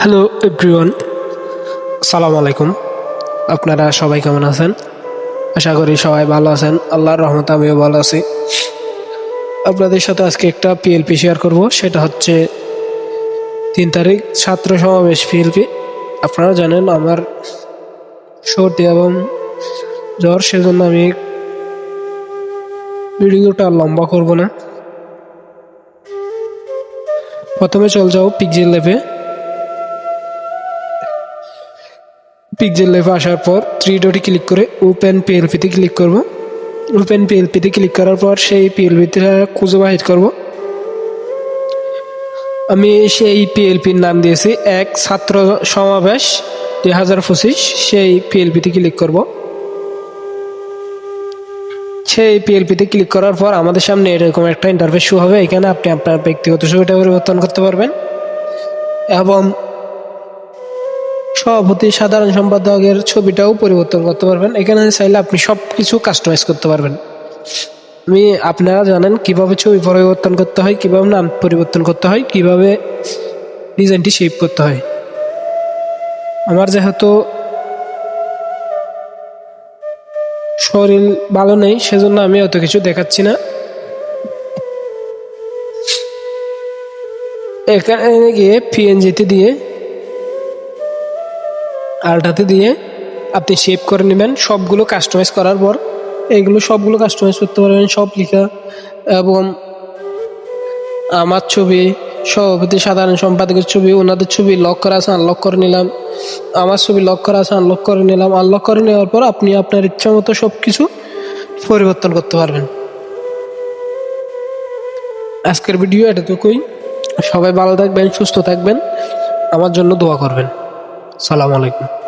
Hello everyone সালাম আলাইকুম আপনারা সবাই কেমন আছেন? আশা করি সবাই ভালো আছেন। আল্লাহর রহমত আমিও ভালো আছি। আপনাদের সাথে আজকে একটা পিএলপি শেয়ার করব। সেটা হচ্ছে তিন তারিখ, ছাত্র সমাবেশ পিএলপি আপনারা জানেন আমার সর্দি এবং জ্বর, সেজন্য আমি ভিডিওটা লম্বা করব না। প্রথমে চল যাও পিকজেল লেভে পিকজেল লেভে আসার পর থ্রি ডটে ক্লিক করে ওপেন পিএলপিতে ক্লিক করব। ওপেন পিএলপিতে ক্লিক করার পর সেই পিএলপিতে খুঁজে বাহির করব। আমি সেই পিএলপির নাম দিয়েছি এক ছাত্র সমাবেশ দুই হাজার পঁচিশ, সেই পিএলপিতে ক্লিক করব। সেই পিএলপিতে ক্লিক করার পর আমাদের সামনে এরকম একটা ইন্টারফেস শো হবে। এখানে আপনি আপনার ব্যক্তিগত ছবিটা পরিবর্তন করতে পারবেন। এবং সভাপতি, সাধারণ সম্পাদকের ছবিটাও পরিবর্তন করতে পারবেন। এখানে চাইলে আপনি সব কিছু কাস্টমাইজ করতে পারবেন। আমি, আপনারা জানেন কীভাবে ছবি পরিবর্তন করতে হয়, কীভাবে নাম পরিবর্তন করতে হয়, কীভাবে ডিজাইনটি শেপ করতে হয়। আমার যেহেতু শরীর ভালো নেই, সেজন্য আমি অত কিছু দেখাচ্ছি না। এখানে গিয়ে পিএনজিতে দিয়ে আলটাতে দিয়ে আপনি শেপ করে নেবেন। সবগুলো কাস্টমাইজ করার পর এগুলো সবগুলো কাস্টমাইজ করতে পারবেন। সব লেখা এবং আমার ছবি, সভাপতি, সাধারণ সম্পাদকের ছবি, ওনাদের ছবি লক করা আছে আনলক করে নিলাম। আমার ছবি লক করা আছে আনলক করে নিলাম। আনলক করে নেওয়ার পর আপনি আপনার ইচ্ছা মতো সব কিছু পরিবর্তন করতে পারবেন। আজকের ভিডিও এতটুকুই। সবাই ভালো থাকবেন, সুস্থ থাকবেন। আমার জন্য দোয়া করবেন। সালাম আলাইকুম।